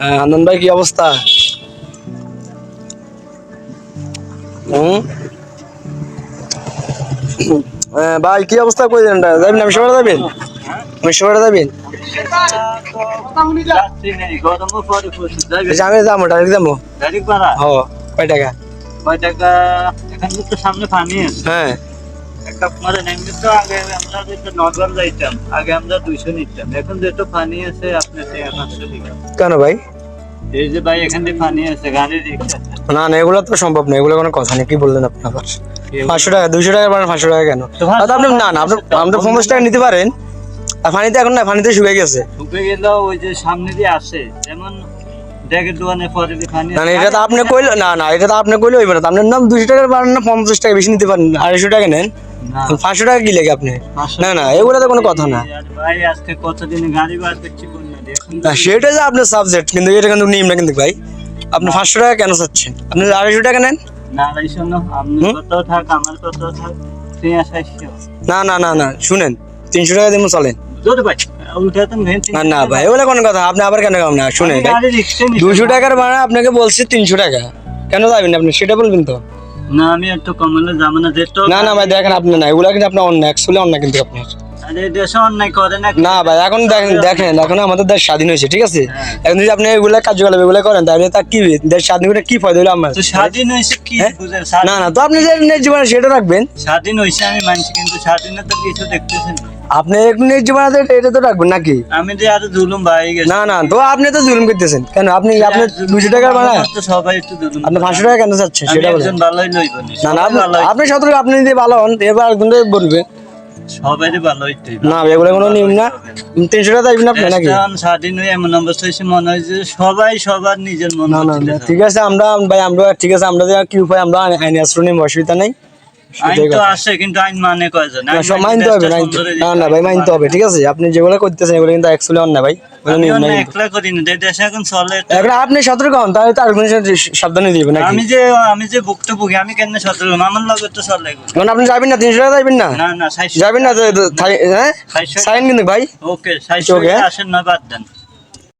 আনন্দ ভাই কি অবস্থা? ভাই কি অবস্থা করে দেন যাবেন আমি সবাই যাবেন? আমি সবাই যাবেন আমি যাব ডাইরেক্ট যাব। ভাড়া? ও কয় টাকা? কয় টাকা? এখান তো সামনে পানি হ্যাঁ। নেমে তো আগে আমরা যেটা নর্মাল যাইতাম, আগে আমরা 200 নিতাম। এখন যেহেতু পানি আছে, আপনার থেকে 500 কেন ভাই? এই যে ভাই এখান থেকে পানি আছে, গাড়ির না না এগুলো তো সম্ভব না এগুলো কোনো কথা নেই কি বললেন আপনি আবার? পাঁচশো টাকা দুইশো টাকা পারেন পাঁচশো টাকা কেন? তো পাঁচশো আপনি না না আপনি আপনি পঞ্চাশ টাকা নিতে পারেন আর পানিতে এখন না পানিতে শুকিয়ে গেছে। গেলেও ওই যে সামনে দিয়ে আসে, যেমন না না, এটা তো আপনি কইলে না না এটা তো আপনি কইলে হইবে না। আপনার নাম দুশো টাকা পারেন না পঞ্চাশ টাকা বেশি নিতে পারেন আড়াইশো টাকা নেন। পাঁচশো টাকা কি লেগে আপনি? 500 না না এগুলো তো কোনো কথা না। ভাই আজকে কতদিন গাড়ি বার করছি বন্যা দিয়ে। এখন না, সেটা যে আপনার সাবজেক্ট কিন্তু এটা কিন্তু নিয়ম না কিন্তু ভাই। আপনি পাঁচশো টাকা কেন চাচ্ছেন? আপনি আড়াইশো টাকা নেন। না না, না না না না শুনেন তিনশো টাকা দিন চলেন। না না ভাই ওগুলো কোনো কথা আপনি আবার কেন কম না? নিতে দুশো টাকার ভাড়া আপনাকে বলছি তিনশো টাকা। কেন যাবেন আপনি? সেটা বলবেন তো। না আমি একটু কমালে যাব না না না ভাই দেখেন আপনি না এগুলো কিন্তু আপনার অন্য অ্যাকচুয়ালি অন্য কিন্তু আপনার। করে না ভাই এখন দেখেন দেখেন এখন আমাদের দেশ স্বাধীন হয়েছে ঠিক আছে? হ্যাঁ। এখন যদি আপনি এগুলো কার্যকলাপ এগুলো করেন তাহলে তা কি দেশ স্বাধীন করে কি ফায়দা হলো আমার? স্বাধীন হয়েছে কি হ্যাঁ? না না তো আপনি যে নিজ জীবনে সেটা রাখবেন। স্বাধীন হয়েছে আমি মানছি কিন্তু স্বাধীনতা কিছু দেখতেছেন আপনি একটু নিজ জীবনে এটা তো রাখবেন নাকি? আমি যে আরও জুলুম গেছে। না না তো আপনি তো জুলুম করতেছেন। কেন আপনি আপনি দুশো ভাড়া তো সবাই একটু জুলুম আপনি পাঁচশো টাকা কেন চাচ্ছেন? সেটা বলেন। না না আপনি- সতর্ক আপনি যদি ভালো হন এবার একজন বলবে। সবাই ভালো হইতে না এগুলো কোনো নিয়ম না। তিনশো টাকা দিবেন আপনি নাকি? স্বাধীন হয়ে এমন অবস্থা হয়েছে মনে হয় যে সবাই সবার নিজের মনে না না ঠিক আছে আমরা ভাই আমরা ঠিক আছে আমরা কি উপায় আমরা আইনি আশ্রয় অসুবিধা নেই। মানে না, মানে না ভাই মানতে হবে ঠিক আছে? আপনি যেগুলো করতেছেন এগুলো কিন্তু অ্যাকচুয়ালি অন্য ভাই। এখন আপনি সতর্ক হন তাহলে তো আরেকজনের সাথে সাবধানে দিবেন আমি যে আমি যে বুকি আমি কেন সতর্ক আমার লগে তো চলে এগুলো। এখন আপনি যাবেন না তিনশো টাকা যাবেন না? না না যাবেন না হ্যাঁ? সাইন কিন্তু ভাই। ওকে Okay. আসেন না বাদ দেন।